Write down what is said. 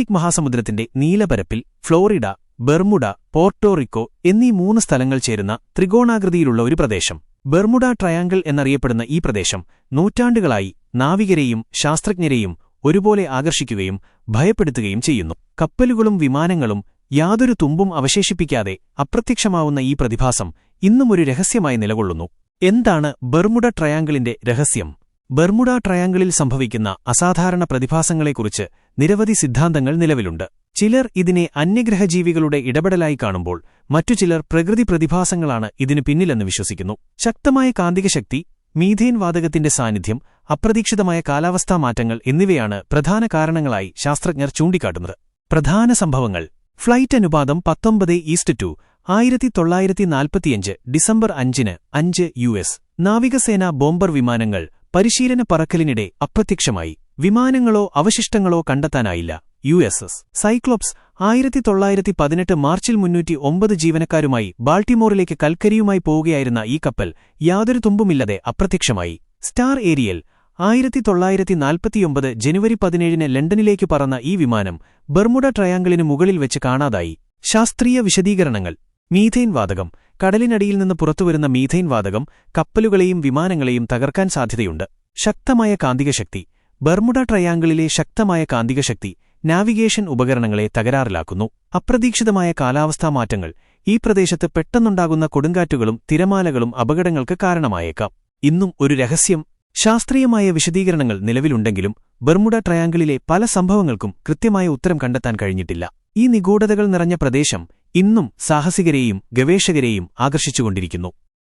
Atlantic മഹാസമുദ്രത്തിന്റെ നീലപരപ്പിൽ Florida Bermuda Puerto Rico എന്നീ മൂന്ന് സ്ഥലങ്ങൾ ചേരുന്ന ത്രികോണാകൃതിയിലുള്ള ഒരു പ്രദേശം. ബെർമുഡ ട്രയാങ്കിൾ എന്നറിയപ്പെടുന്ന ഈ പ്രദേശം നൂറ്റാണ്ടുകളായി നാവികരെയും ശാസ്ത്രജ്ഞരെയും ഒരുപോലെ ആകർഷിക്കുകയും ഭയപ്പെടുത്തുകയും ചെയ്യുന്നു. കപ്പലുകളും വിമാനങ്ങളും യാതൊരു തുമ്പും അവശേഷിപ്പിക്കാതെ അപ്രത്യക്ഷമാവുന്ന ഈ പ്രതിഭാസം ഇന്നും ഒരു രഹസ്യമായി നിലകൊള്ളുന്നു. എന്താണ് ബെർമുഡ ട്രയാങ്കിളിന്റെ രഹസ്യം? ബെർമുഡ ട്രയാങ്കിളിൽ സംഭവിക്കുന്ന അസാധാരണ പ്രതിഭാസങ്ങളെക്കുറിച്ച് നിരവധി സിദ്ധാന്തങ്ങൾ നിലവിലുണ്ട്. ചിലർ ഇതിനെ അന്യഗ്രഹജീവികളുടെ ഇടപെടലായി കാണുമ്പോൾ മറ്റു ചിലർ പ്രകൃതി പ്രതിഭാസങ്ങളാണ് ഇതിനു പിന്നിലെന്ന് വിശ്വസിക്കുന്നു. ശക്തമായ കാന്തികശക്തി മീഥേൻ വാതകത്തിന്റെ സാന്നിധ്യം അപ്രതീക്ഷിതമായ കാലാവസ്ഥാ മാറ്റങ്ങൾ എന്നിവയാണ് പ്രധാന കാരണങ്ങളായി ശാസ്ത്രജ്ഞർ ചൂണ്ടിക്കാട്ടുന്നത്. പ്രധാന സംഭവങ്ങൾ. ഫ്ലൈറ്റ് അനുപാതം പത്തൊമ്പത് ഈസ്റ്റ് ടു ആയിരത്തി തൊള്ളായിരത്തി നാൽപ്പത്തിയഞ്ച് ഡിസംബർ അഞ്ചിന് അഞ്ച് യു എസ്. നാവികസേന ബോംബർ വിമാനങ്ങൾ പരിശീലന പറക്കലിനിടെ അപ്രത്യക്ഷമായി. വിമാനങ്ങളോ അവശിഷ്ടങ്ങളോ കണ്ടെത്താനായില്ല. U S S. സൈക്ലോപ്സ് ആയിരത്തി തൊള്ളായിരത്തി പതിനെട്ട് മാർച്ചിൽ മുന്നൂറ്റി ഒമ്പത് ജീവനക്കാരുമായി ബാൾട്ടിമോറിലേക്ക് കൽക്കരിയുമായി പോവുകയായിരുന്ന ഈ കപ്പൽ യാതൊരു തുമ്പുമില്ലാതെ അപ്രത്യക്ഷമായി. സ്റ്റാർ ഏരിയൽ ആയിരത്തി തൊള്ളായിരത്തി നാൽപ്പത്തിയൊമ്പത് ജനുവരി പതിനേഴിന് ലണ്ടനിലേക്ക് പറന്ന ഈ വിമാനം ബർമുഡ ട്രയാങ്കിളിനു മുകളിൽ വെച്ച് കാണാതായി. ശാസ്ത്രീയ വിശദീകരണങ്ങൾ. മീഥെയ്ൻ വാതകം കടലിനടിയിൽ നിന്ന് പുറത്തുവരുന്ന മീഥൈൻ വാതകം കപ്പലുകളെയും വിമാനങ്ങളെയും തകർക്കാൻ സാധ്യതയുണ്ട്. ശക്തമായ കാന്തികശക്തി. ബർമുഡ ട്രയാങ്കിളിലെ ശക്തമായ കാന്തികശക്തി നാവിഗേഷൻ ഉപകരണങ്ങളെ തകരാറിലാക്കുന്നു. അപ്രതീക്ഷിതമായ കാലാവസ്ഥാ മാറ്റങ്ങൾ ഈ പ്രദേശത്ത് പെട്ടെന്നുണ്ടാകുന്ന കൊടുങ്കാറ്റുകളും തിരമാലകളും അപകടങ്ങൾക്ക് കാരണമായേക്കാം. ഇന്നും ഒരു രഹസ്യം. ശാസ്ത്രീയമായ വിശദീകരണങ്ങൾ നിലവിലുണ്ടെങ്കിലും ബർമുഡ ട്രയാങ്കിളിലെ പല സംഭവങ്ങൾക്കും കൃത്യമായ ഉത്തരം കണ്ടെത്താൻ കഴിഞ്ഞിട്ടില്ല. ഈ നിഗൂഢതകൾ നിറഞ്ഞ പ്രദേശം ഇന്നും സാഹസികരെയും ഗവേഷകരെയും ആകർഷിച്ചുകൊണ്ടിരിക്കുന്നു